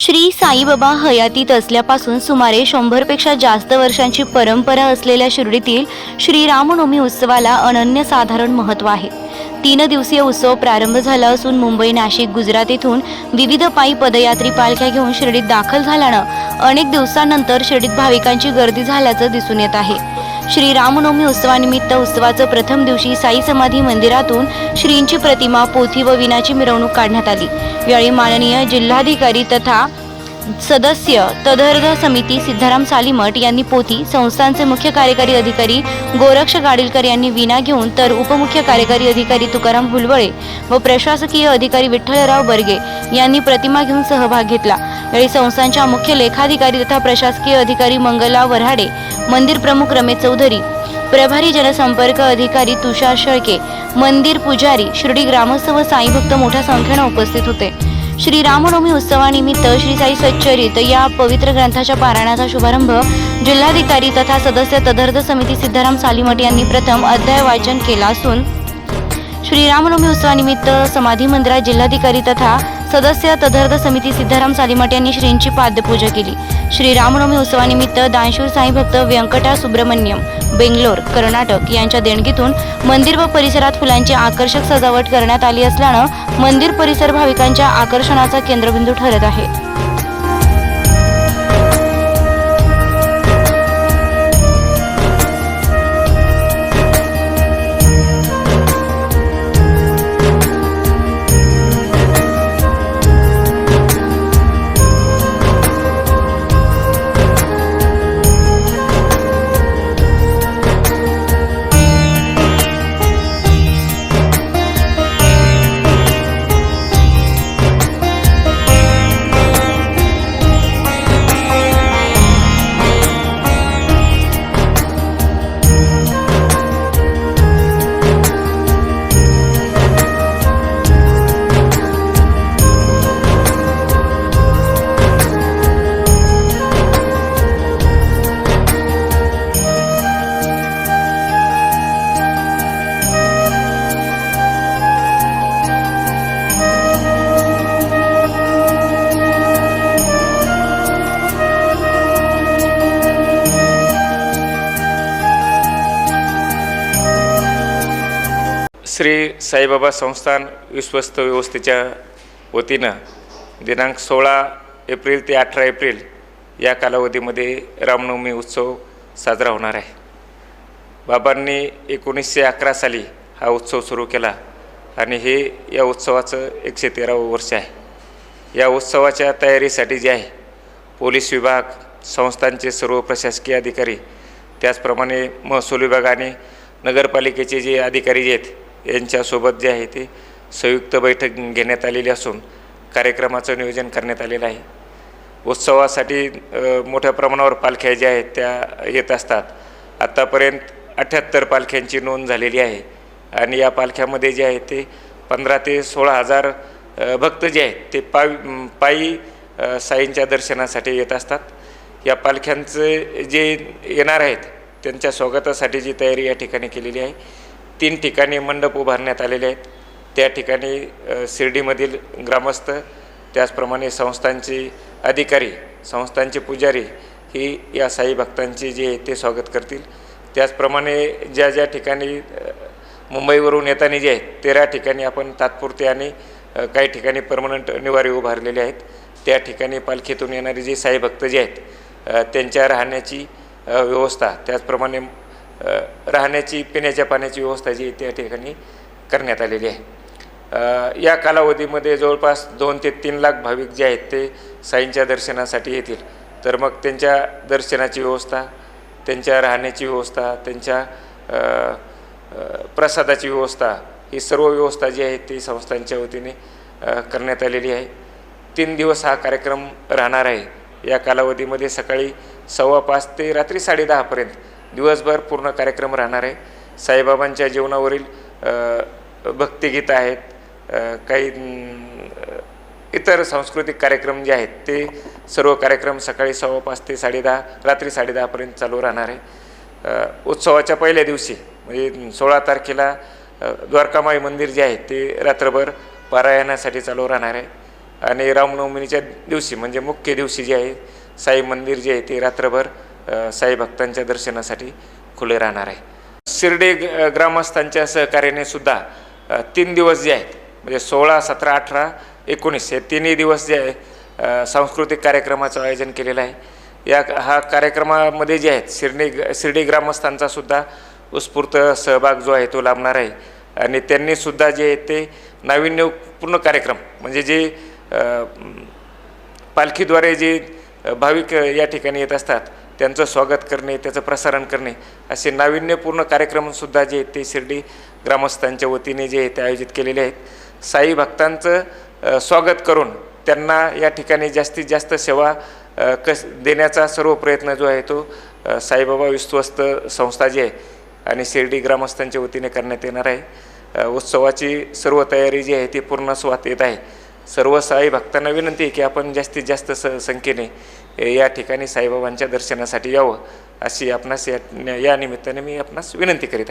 श्री साईबाबा हयातीत असल्यापासून सुमारे शंभरपेक्षा जास्त वर्षांची परंपरा असलेल्या शिर्डीतील श्रीरामनवमी उत्सवाला अनन्यसाधारण महत्त्व आहे. तीन दिवसीय उत्सव प्रारंभ झाला असून मुंबई नाशिक गुजरात येथून विविध पायी पदयात्री पालख्या घेऊन शिर्डीत दाखल झाल्यानं अनेक दिवसांनंतर शिर्डीत भाविकांची गर्दी झाल्याचं दिसून येत आहे. श्री रामनवमी उत्सवानिमित्त उत्सवाचं प्रथम दिवशी साई समाधी मंदिरातून श्रींची प्रतिमा पोथी व विनाची मिरवणूक काढण्यात आली. यावेळी माननीय जिल्हाधिकारी तथा सदस्य तदर्ध समिती सिद्धाराम सालीमठ यांनी पोथी संस्थांचे मुख्य कार्यकारी अधिकारी गोरक्ष गाडीलकर यांनी विना घेऊन तर उपमुख्य कार्यकारी अधिकारी तुकाराम हुलवळे व प्रशासकीय अधिकारी विठ्ठलराव बर्गे यांनी प्रतिमा घेऊन सहभाग घेतला. यावेळी संस्थांच्या मुख्य लेखाधिकारी तथा प्रशासकीय अधिकारी मंगला वऱ्हाडे मंदिर प्रमुख रमेश चौधरी प्रभारी जनसंपर्क अधिकारी तुषार शेळके मंदिर पुजारी शिर्डी ग्रामस्थ व साईभक्त मोठ्या संख्येनं उपस्थित होते. श्री रामनवमी उत्सवानिमित्त श्री साई सच्चरित या पवित्र ग्रंथाच्या पारायणाचा शुभारंभ जिल्हाधिकारी तथा सदस्य तदर्थ समिती सिद्धाराम सालीमठ यांनी प्रथम अध्याय वाचन केला असून श्रीरामनवमी उत्सवानिमित्त समाधी मंदिरात जिल्हाधिकारी तथा सदस्य तदर्थ समिती सिद्धाराम सालीमठ यांनी श्रींची पाद्यपूजा केली. श्री रामनवमी उत्सवानिमित्त दानशूर साई भक्त व्यंकटा सुब्रमण्यम बेंगलोर कर्नाटक यांच्या देणगीतून मंदिर व परिसरात फुलांची आकर्षक सजावट करण्यात आली असल्यानं मंदिर परिसर भाविकांच्या आकर्षणाचा केंद्रबिंदू ठरत आहे. श्री साईबाबा संस्थान विश्वस्त व्यवस्थेच्या वतीनं दिनांक सोळा एप्रिल ते अठरा एप्रिल या कालावधीमध्ये रामनवमी उत्सव साजरा होणार आहे. बाबांनी एकोणीसशे अकरा साली हा उत्सव सुरू केला आणि हे या उत्सवाचं एकशे तेरावं वर्ष आहे. या उत्सवाच्या तयारीसाठी जे आहे पोलीस विभाग संस्थांचे सर्व प्रशासकीय अधिकारी त्याचप्रमाणे महसूल विभाग आणि नगरपालिकेचे जे अधिकारी जे आहेत यांच्यासोबत जे आहे ते संयुक्त बैठक घेण्यात आलेली असून कार्यक्रमाचं नियोजन करण्यात आलेलं आहे. उत्सवासाठी मोठ्या प्रमाणावर पालख्या ज्या आहेत त्या येत असतात. आत्तापर्यंत अठ्ठ्याहत्तर पालख्यांची नोंद झालेली आहे आणि या पालख्यामध्ये जे आहे ते पंधरा ते सोळा हजार भक्त जे आहेत ते पायी पायी साईंच्या दर्शनासाठी येत असतात. या पालख्यांचे जे येणार आहेत त्यांच्या स्वागतासाठी जी तयारी या ठिकाणी केलेली आहे. तीन ठिकाणी मंडप उभारण्यात आलेले आहेत. त्या ठिकाणी शिर्डीमधील ग्रामस्थ त्याचप्रमाणे संस्थांचे अधिकारी संस्थांचे पुजारी ही या साई भक्तांची जे आहे ते स्वागत करतील. त्याचप्रमाणे ज्या ज्या ठिकाणी मुंबईवरून येताना जे आहेत तेरा ठिकाणी आपण तात्पुरते आणि काही ठिकाणी परमनंट निवारी उभारलेले आहेत. त्या ठिकाणी पालखीतून येणारे जे साई भक्त जे आहेत त्यांच्या राहण्याची व्यवस्था त्याचप्रमाणे राहण्याची पिण्याच्या पाण्याची व्यवस्था जी त्या ठिकाणी करण्यात आलेली आहे. या कालावधीमध्ये जवळपास दोन ते तीन लाख भाविक जे आहेत ते साईंच्या दर्शनासाठी येतील. तर मग त्यांच्या दर्शनाची व्यवस्था त्यांच्या राहण्याची व्यवस्था त्यांच्या प्रसादाची व्यवस्था ही सर्व व्यवस्था जी आहे ती संस्थांच्या वतीने करण्यात आलेली आहे. तीन दिवस हा कार्यक्रम राहणार आहे. या कालावधीमध्ये सकाळी सव्वा पाच ते रात्री साडेदहापर्यंत दिवसभर पूर्ण कार्यक्रम राहणार आहे. साईबाबांच्या जीवनावरील भक्तिगीत भक्तिगीतं आहेत काही इतर सांस्कृतिक कार्यक्रम जे आहेत ते सर्व कार्यक्रम सकाळी सव्वा पाच ते साडेदहा रात्री साडेदहापर्यंत चालू राहणार आहे. उत्सवाच्या पहिल्या दिवशी म्हणजे सोळा तारखेला द्वारकामाई मंदिर जे आहे ते रात्रभर पारायणासाठी चालू राहणार आहे. आणि रामनवमीच्या दिवशी म्हणजे मुख्य दिवशी जे आहे साई मंदिर जे आहे ते रात्रभर साई भक्तांच्या दर्शनासाठी खुले राहणार आहे. शिर्डी ग्रामस्थांच्या सहकार्याने सुद्धा तीन दिवस जे आहेत म्हणजे सोळा सतरा अठरा एकोणीस हे तिन्ही दिवस जे आहे सांस्कृतिक कार्यक्रमाचं आयोजन केलेलं आहे. या हा कार्यक्रमामध्ये जे आहेत शिर्डी शिर्डी ग्रामस्थांचा सुद्धा उत्स्फूर्त सहभाग जो आहे तो लाभणार आहे. आणि त्यांनीसुद्धा जे आहे ते नाविन्यपूर्ण कार्यक्रम म्हणजे जे पालखीद्वारे जे भाविक या ठिकाणी येत असतात त्यांचं स्वागत करणे त्याचं प्रसारण करणे असे नाविन्यपूर्ण कार्यक्रमसुद्धा जे आहेत ते शिर्डी ग्रामस्थांच्या वतीने जे आहे ते आयोजित केलेले आहेत. साई भक्तांचं स्वागत करून त्यांना या ठिकाणी जास्तीत जास्त सेवा कस देण्याचा सर्व प्रयत्न जो आहे तो साईबाबा विश्वस्त संस्था जी आहे आणि शिर्डी ग्रामस्थांच्या वतीने करण्यात येणार आहे. उत्सवाची सर्व तयारी जी आहे ती पूर्ण स्वात येत आहे. सर्व साई भक्तांना विनंती आहे की आपण जास्तीत जास्त स संख्येने या ठिकाणी साईबाबांच्या दर्शनासाठी यावं अशी आपणास या या निमित्ताने मी आपणास विनंती करीत आहे.